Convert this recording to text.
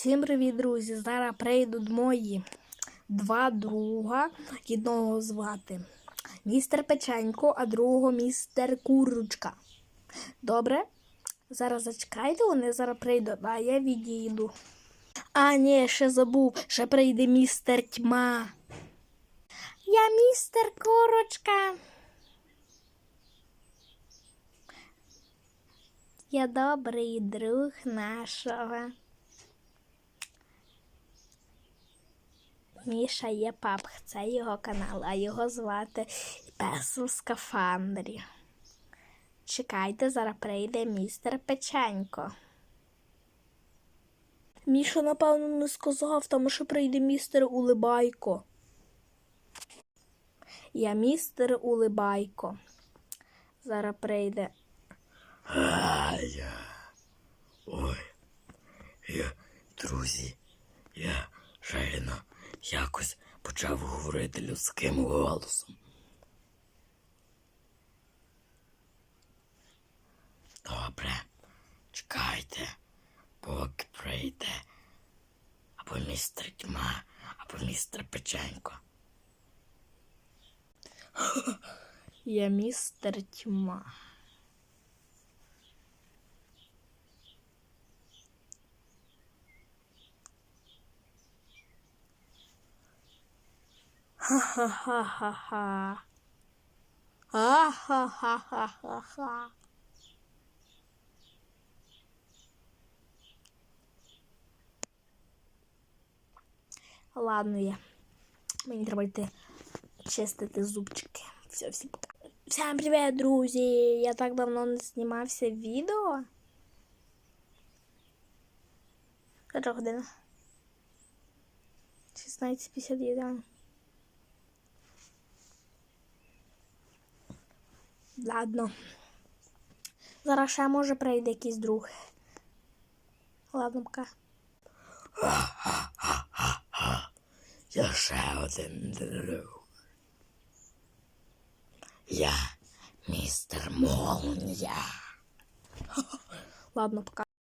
Всім привіт, друзі! Зараз прийдуть мої два друга. Одного звати містер Печенько, а другого містер Курочка. Добре? Зараз зачекайте, вони зараз прийдуть, а я відійду. А, ні, ще забув, ще прийде містер Тьма. Я містер Курочка. Я добрий друг нашого. Міша є папх, це його канал, а його звати Пес у скафандрі. Чекайте, зараз прийде містер Печенько. Міша, напевно, не сказав, тому що прийде містер Улибайко. Я містер Улибайко. Зараз прийде. Ой. Я, друзі, я щойно якось почав говорити людським голосом. Добре, чекайте, поки прийде або містер Тьма, або містер Печенько. Я містер Тьма. Ха-ха-ха-ха-ха. Ха-ха-ха-ха-ха. Ладно я. Мені треба йти чистити зубчики. Все, всім пока. Всім привіт, друзі! Я так давно не знімався відео. Котра година? 16.51. Ладно. Зараз ще може прийде якийсь друг. Ладно, пока. Я ще один друг. Я містер Молнія. Ладно, пока.